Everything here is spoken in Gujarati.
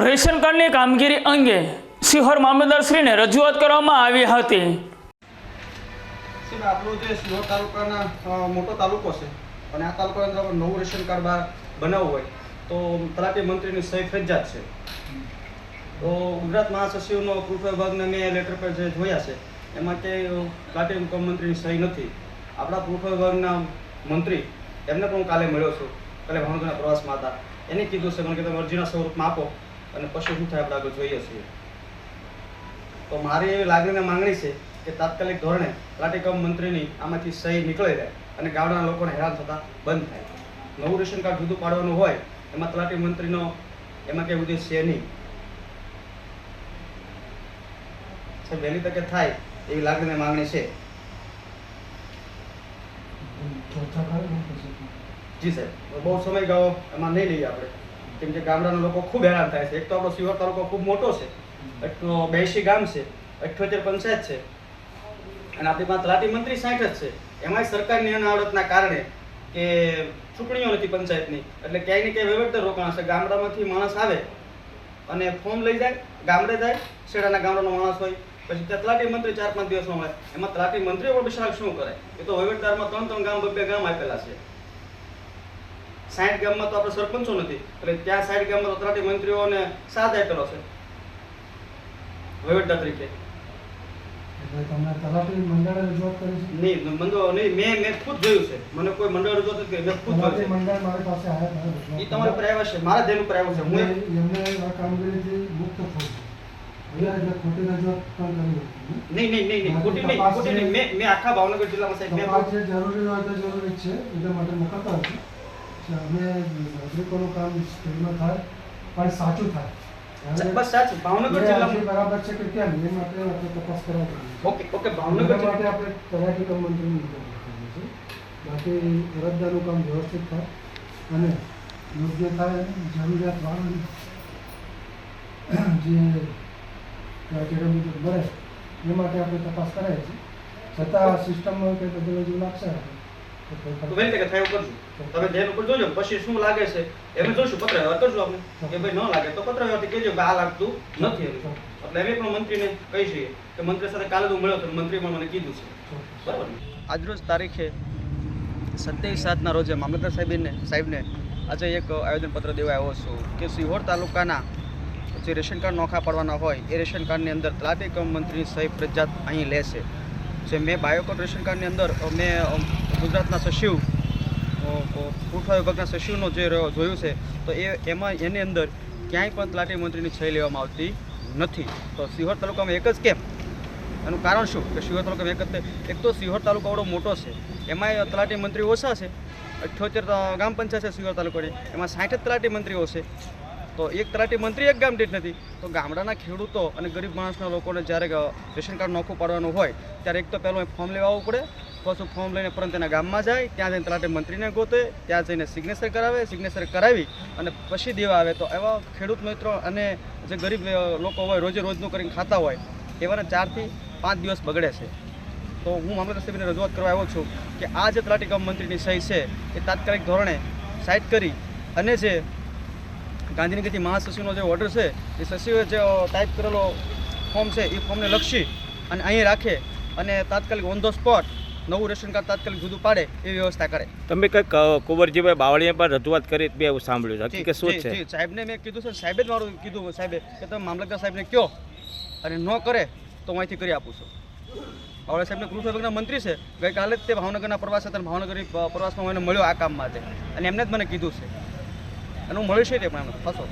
રેશન કાર્ડની કામગીરી અંગે સિહોર મામલતદારશ્રીને રજૂઆત કરવામાં આવી હતી. આપણો જે સિહોર તાલુકાના મોટો તાલુકો છે અને આ તાલુકાની અંદર નવું રેશન કાર્ડ બહાર બનાવવું હોય, તો તલાટી મંત્રીની સહી ફરજિયાત છે. તો ગુજરાત મહાસચિવનો કૃષિ વિભાગને મેં લેટર પર જે જોયા છે, એમાં કે તલાટી મંત્રીની સહી નથી. આપણા કૃષિ વિભાગના મંત્રી, એમને પણ હું કાલે મળ્યો છું. કાલે ભાવનગરના પ્રવાસમાં હતા એને કીધું છે, મને કે તમે અરજીના સ્વરૂપમાં આપો. અને પછી શું થાય આપણે આગળ જોઈએ છીએ. તો મારી એવી લાગણીને માંગણી છે કે તાત્કાલિક ધોરણે તલાટી કમ મંત્રીની આમાંથી સહી નીકળી જાય અને ગામડાના લોકોને હેરાન થતા બંધ થાય. નવું રેશન કાર્ડ જુદું પાડવાનું હોય એમાં તલાટી મંત્રીનો એમાં કંઈ ઉદ્દેશ છે નહીં. સાહેબ વહેલી તકે થાય એવી લાગણીને માંગણી છે. જી સાહેબ બહુ સમય ગયો એમાં નહીં લઈએ આપણે. કેમ કે ગામડાના લોકો ખૂબ હેરાન થાય છે. એક તો આપણો સિહોર તાલુકો ખૂબ મોટો છે. બેસી ગામ છે. અઠ્યોતેર પંચાયત છે. અને આપણી પાસે તલાટી મંત્રી સાઠ જ છે. એમાંય સરકારની અનાવડતના કારણે કે ચૂંટણીઓ નથી પંચાયતની. એટલે ક્યાંય ને ક્યાંય વહીવટદાર રોકાણ હશે. ગામડામાંથી માણસ આવે અને ફોર્મ લઈ જાય, ગામડે જાય, શેડાના ગામડાનો માણસ હોય. પછી તલાટી મંત્રી ચાર પાંચ દિવસમાં મળે. એમાં તલાટી મંત્રીઓ પણ શું કરે? એ તો વહીવટદારમાં ત્રણ ત્રણ ગામ બે ગામ આપેલા છે. સાઠ ગામમાં તો આપણે સરપંચો નથી એટલે ત્યાં સાઠ ગામમાં તલાટી મંત્રીઓને સાથ આપેલો છે. વહીવટદાર તરીકે. તલાટી મંડળે છે? નહીં નહીં મેં મેં ખુદ જોયું છે. મને કોઈ મંડળ રજૂઆત નથી કરી મેં ખુદ જોયું મંડળ મારી પાસે આવ્યા છે એ તમારે પ્રાઇવેટ છે મારા ધ્યાન ઉપર આવ્યું છે. હું એમને આ કામગીરીથી મુક્ત છે. હતી નહીં નહીં નહીં નહીં ખોટી નહીં ખોટી નહીં. મેં મેં આખા ભાવનગર જિલ્લામાં સાહેબ મેં જરૂરી હોય તો જરૂરી છે. એટલા માટે મોકલતા હશે અમે નાગરિકોનું કામ સ્પીડમાં થાય પણ સાચું થાય. બસ સાચું. ભાવનગર એ જિલ્લામાં બરાબર છે કે કેમ એ માટે આપણે તપાસ કરવા પડે. ઓકે ઓકે ભાવનગર માટે આપણે તલાટી કમ મંત્રીની નિમણૂક બાકી અરજદારનું કામ વ્યવસ્થિત થાય. અને યોગ્ય થાય જરૂરિયાત વાળાને જે ક્રાઇટેરિયા મુજબ મળે એ માટે આપણે તપાસ કરાય છે. છતાં સિસ્ટમમાં કંઈ બદલ જેવું લાગશે? તો વહેલી તકે થાય કરજો. તમે ધ્યાન ઉપર જોજો પછી શું લાગે છે, એમ જોશું. પત્ર વ્યવહાર કરજો આપણે. કે ભાઈ ન લાગે તો પત્ર વ્યવહારથી કહેજો કે આ લાગતું નથી એમ. એટલે અમે પણ મંત્રીને કહી છીએ કે મંત્રી સાથે કાલે હું મળ્યો તો મંત્રી પણ મને કીધું છે. બરાબર આજરોજ તારીખે સત્યાવીસ સાતના રોજે મામલતદાર સાહેબને સાહેબને આજે એક આવેદનપત્ર દેવા આવ્યો છું. કે સિહોર તાલુકાના જે રેશન કાર્ડ નોખા પડવાના હોય, એ રેશન કાર્ડની અંદર તલાટી કમ મંત્રીની સહી ફરજિયાત અહીં લેશે જે મેં બાયોકોટ રેશન કાર્ડની અંદર, મેં ગુજરાતના સચિવ પુરવઠા વિભાગના સચિવનો જે જોયું છે, તો એ, એમાં, એની અંદર ક્યાંય પણ તલાટી મંત્રીની છઈ લેવામાં આવતી નથી. તો સિહોર તાલુકામાં એક જ કેમ? એનું કારણ શું? કે સિહોર તાલુકામાં એક જ એક તો સિહોર તાલુકો આવડો મોટો છે. એમાંય તલાટી મંત્રી ઓછા છે. અઠ્યોતેર ગ્રામ પંચાયત છે સિહોર તાલુકાની એમાં સાઠ જ તલાટી મંત્રીઓ છે. તો એક તલાટી મંત્રી એક ગામ દીઠ નથી. તો ગામડાના ખેડૂતો અને ગરીબ માણસના લોકોને જ્યારે રેશન કાર્ડ નોખું પાડવાનું હોય, ત્યારે એક તો પહેલું ફોર્મ લેવા આવવું પડે, પછી ફોર્મ લઈને પરત એના ગામમાં જાય, ત્યાં જઈને તલાટી મંત્રીને ગોતે, ત્યાં જઈને સિગ્નેચર કરાવે સિગ્નેચર કરાવી અને પછી દેવા આવે. તો એવા ખેડૂત મિત્રો અને જે ગરીબ લોકો હોય, રોજે રોજનું કરીને ખાતા હોય, એવાને ચારથી પાંચ દિવસ બગડે છે. તો હું મામલતદાર સાહેબને રજૂઆત કરવા આવ્યો છું કે આ જે તલાટી ગામ મંત્રીની સહી છે, એ તાત્કાલિક ધોરણે સાઇટ કરી અને જે ગાંધીનગરથી મહાસચિવનો જે ઓર્ડર છે એ સચિવે જે ટાઈપ કરેલો ફોર્મ છે એ ફોર્મને લક્ષી અને અહીં રાખે અને તાત્કાલિક ઓન ધ સ્પોટ નવું રેશન કાર્ડ તાત્કાલિક જુદું પાડે એવી વ્યવસ્થા કરે. તમે કંઈક કુંવરજીભાઈ બાવળીએ પર રજૂઆત કરી બે સાંભળ્યું છે. હકીકત શું છે? સાહેબને મેં કીધું છે સાહેબે જ મારું કીધું સાહેબે કે તમે મામલતદાર સાહેબને કહો અને ન કરે તો હું અહીંથી કરી આપું છું. બાવળા સાહેબને ગૃહ વિભાગના મંત્રી છે ગઈકાલે જ તે ભાવનગરના પ્રવાસ હતા ભાવનગરની પ્રવાસમાં મને મળ્યો આ કામ માટે. અને એમને જ મને કીધું છે. અને હું મળ્યો છે તે પણ ફસો